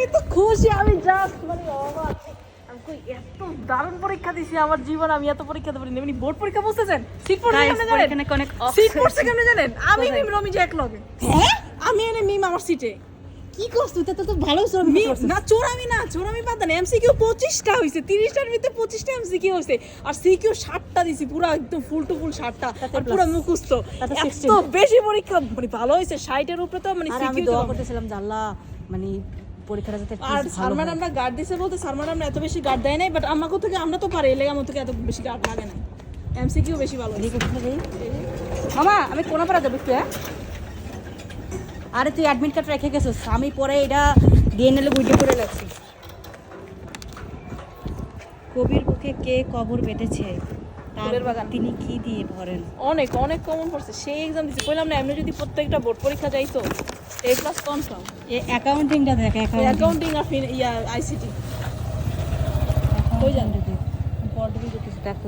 আমি তো খুশি আমি জাস্ট মানে অবাক আমি কই এত দারুণ পরীক্ষা দিছি আমার জীবন আমি এত পরীক্ষা দেবো এমনি বোর্ড পরীক্ষা বুঝতেছেন সিট পড়ছে কেমনে জানেন? নাকি অনেক সিট পড়ছে কেমনে জানেন? আমি মিম রমি যে এক লগে হ্যাঁ? আমি এনে মিম আমার সিটে কি করছ? তুই তো তো ভালো শ্রম না চোরামি না চোরামি বাদ দেন। এমসিকিউ পঁচিশটা হয়েছে তিরিশটার ভিতরে পঁচিশটা এমসিকিউ হয়েছে আর সিকিউ ষাটটা দিছি পুরো একদম ফুল টু ফুল ষাটটা। আর পুরো মুখস্থ। এত বেশি পরীক্ষা মানে ভালো হয়েছে ষাটের উপরে তো মানে আমি সিকিউ দোয়া করতেছিলাম যে মানে পরীক্ষাটা যাতে আর স্যার হয়। ম্যাডামরা গার্ড দিছে বলতে স্যার ম্যাডামরা এত বেশি গার্ড দেয় নাই বাট আমাকে থেকে আমরা তো পারি এলে আমার থেকে এত বেশি গার্ড লাগে না এমসিকিউ বেশি ভালো। এদিকে কোথায় মামা আমি কোন পাড়া যাব একটু হ্যাঁ? আরে তুই অ্যাডমিট কার্ড রেখে গেছিস আমি পরে এটা দিয়ে নিলে বুঝে করে রাখছি কবির বুকে কে কবর বেঁধেছে তার বাগান। তিনি কি দিয়ে ভরেন অনেক অনেক কমন পড়ছে সেই এক্সাম দিছে কইলাম না এমনি যদি প্রত্যেকটা বোর্ড পরীক্ষা যাইতো এ ক্লাস কনফার্ম এ অ্যাকাউন্টিংটা দেখ অ্যাকাউন্টিং আর ইয়া আইসিটি কই যান? পড়বি কিছু দেখো